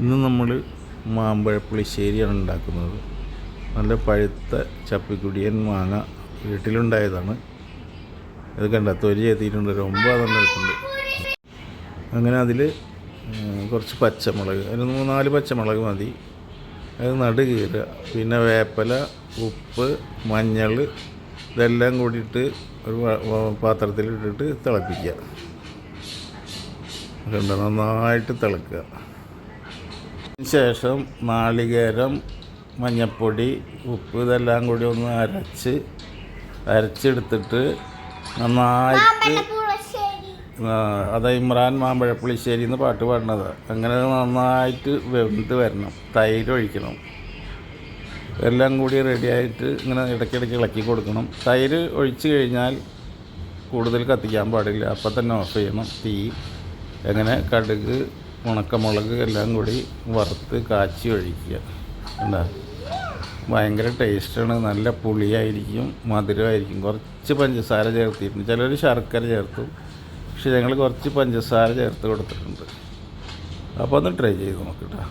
ഇന്ന് നമ്മൾ മാമ്പഴ പുളിശ്ശേരിയാണ് ഉണ്ടാക്കുന്നത്. നല്ല പഴുത്ത ചപ്പിക്കുടിയൻ മാങ്ങ വീട്ടിലുണ്ടായതാണ്. ഇത് കണ്ട? തൊലി എത്തിയിട്ടുണ്ട് ഒരു ഒമ്പതെണ്ണം എടുത്തുണ്ട് അങ്ങനെ അതിൽ കുറച്ച് പച്ചമുളക് അതിന് മൂന്നാൽ പച്ചമുളക് മതി. അത് നടു കീറുക. പിന്നെ വേപ്പല ഉപ്പ് മഞ്ഞൾ ഇതെല്ലാം കൂടിയിട്ട് ഒരു പാത്രത്തിലിട്ടിട്ട് തിളപ്പിക്കുക. കണ്ട? നന്നായിട്ട് തിളക്കുക. ശേഷം നാളികേരം മഞ്ഞപ്പൊടി ഉപ്പ് ഇതെല്ലാം കൂടി ഒന്ന് അരച്ച് അരച്ചെടുത്തിട്ട് നന്നായിട്ട് അത് ഇമ്രാൻ മാമ്പഴപ്പുളിശ്ശേരി എന്ന് പാട്ട് പാടുന്നത്. അങ്ങനെ നന്നായിട്ട് വെന്ത് വരണം. തൈര് ഒഴിക്കണം. എല്ലാം കൂടി റെഡിയായിട്ട് ഇങ്ങനെ ഇടയ്ക്കിടയ്ക്ക് ഇളക്കി കൊടുക്കണം. തൈര് ഒഴിച്ച് കഴിഞ്ഞാൽ കൂടുതൽ കത്തിക്കാൻ പാടില്ല. അപ്പം തന്നെ ഓഫ് ചെയ്യണം. തീ. അങ്ങനെ കടുക് ഉണക്കമുളക് എല്ലാം കൂടി വറുത്ത് കാച്ചി ഒഴിക്കുക. എന്താ ഭയങ്കര ടേസ്റ്റാണ് നല്ല പുളിയായിരിക്കും മധുരമായിരിക്കും. കുറച്ച് പഞ്ചസാര ചേർത്തിട്ടുണ്ട്. ചിലർ ശർക്കര ചേർത്തു പക്ഷെ ഞങ്ങൾ കുറച്ച് പഞ്ചസാര ചേർത്ത് കൊടുത്തിട്ടുണ്ട്. അപ്പോൾ ഒന്ന് ട്രൈ ചെയ്ത് നോക്കട്ടോ